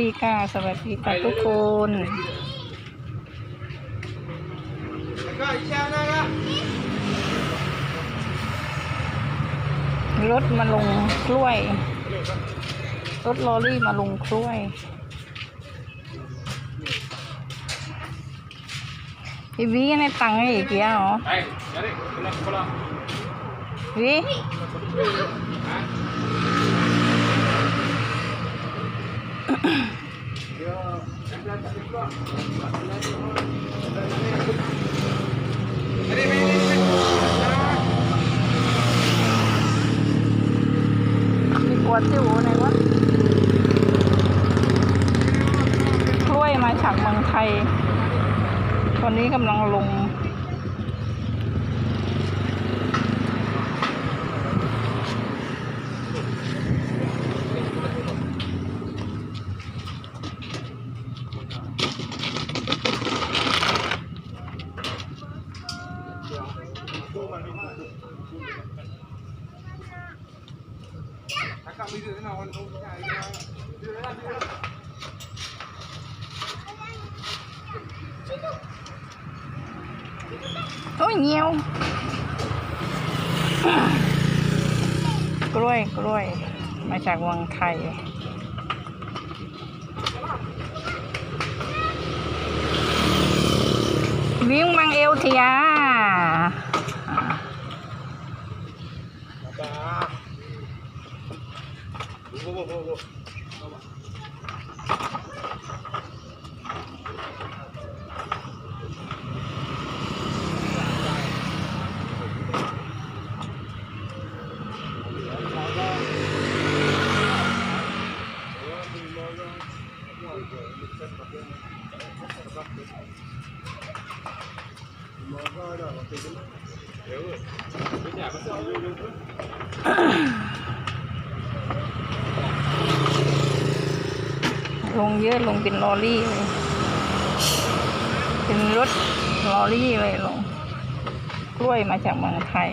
ดีค่ะ สวัสดีค่ะทุกคนรถมาลงกล้วย รถลอรี่มาลงกล้วยพี่วีในตังค์ให้อีกเยอะเหรอ Hey, jadi, pulang, pulang. วี มีกวดที่หูไหนวะกล้วยมาจากเมืองไทย ตอนนี้กำลังลง Kakak video ni nak orang tahu. โอ้ยเงี้ยวกล้วยกล้วย มาจากเมืองไทยวิ่งมังเอวเทีย vô vô vô vô Nếu ลงเยอะลงเป็นลอรี่เลย เป็นรถลอรี่เลยลง กล้วยมาจากเมืองไทย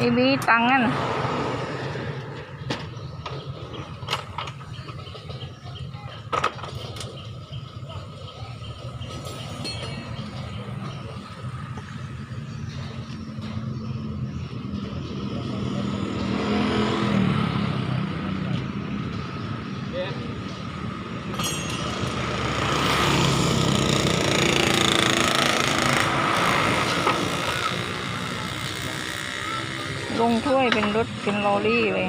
ไอ้บีตังค์นั่นลงถ้วย เป็นรถเป็นลอรี่เลย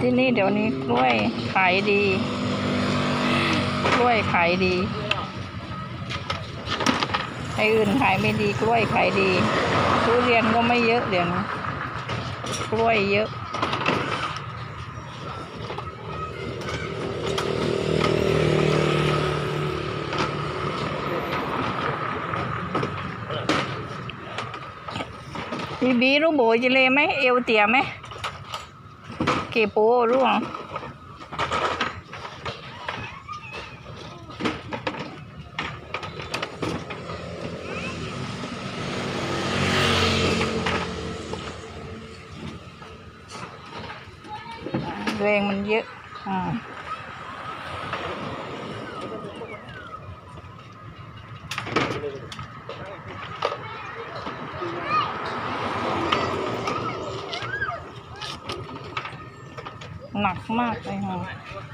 ที่นี่เดี๋ยวนี้กล้วยขายดี กล้วยขายดีไอ้อื่นขายไม่ดีกล้วยขายดีทุเรียนก็ไม่เยอะเดี๋ยวนี้กล้วยเยอะ พี่บีรู้โบจะเลยไหมเอวเตี่ยไหนักมากเลยค่ะ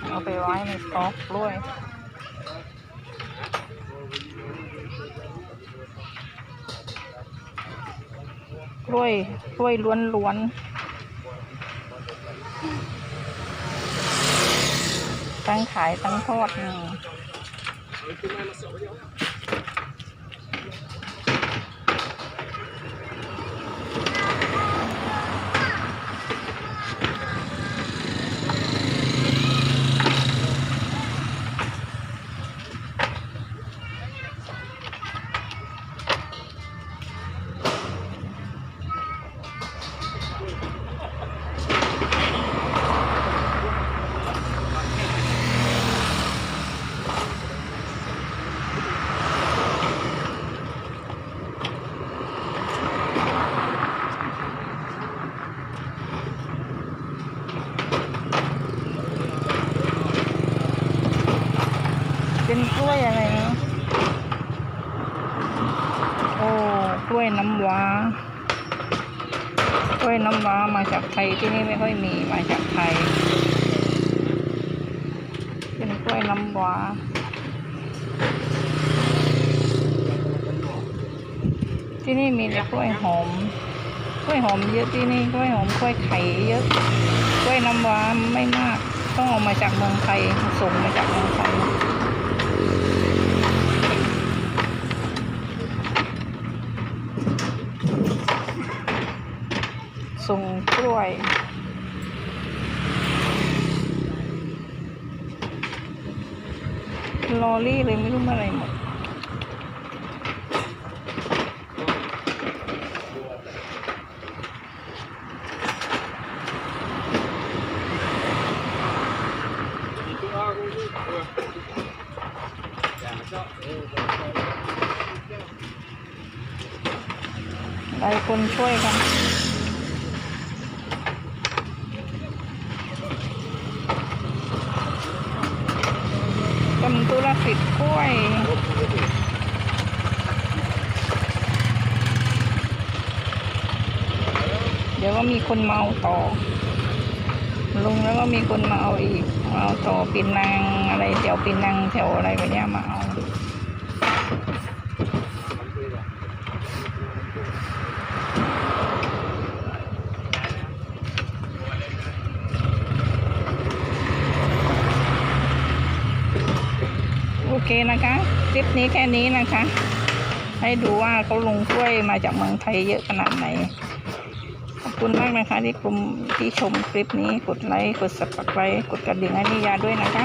เอาไปไว้ในสต็อกด้วยกล้วยกล้วยล้วนล้วนตั้งขายตั้งทอดนี่ กล้วยน้ำว้ากล้วยน้ำว้ามาจากไทยที่นี่ไม่ค่อยมีมาจากไทย เป็นกล้วยน้ำว้าที่นี่มีแต่กล้วยหอมกล้วยหอมเยอะที่นี่กล้วยหอมกล้วยไข่เยอะกล้วยน้ำว้าไม่มาก ต้องเอามาจากเมืองไทยส่งมาจากเมืองไทย ส่งกล้วย ลอรี่เลยไม่รู้มื่อไรหมด Itu aku tu. Ya, macam. หลายคนช่วยกัน ทำธุรกิจกล้วย เดี๋ยว ก็มีคนมาเอาต่อ ลงแล้วก็มีคนมาเอาอีกมาเอาต่อปินนางอะไรแถวปินนางแถวอะไรแบบเนี้ยมาเอาโอเคนะคะคลิปนี้แค่นี้นะคะ ให้ดูว่าเขาลงกล้วยมาจากเมืองไทยเยอะขนาดไหน ขอบคุณมากนะคะที่ชมที่ชมคลิปนี้กดไลค์กดสับสไครต์กดกระดิ่งให้นิยาด้วยนะคะ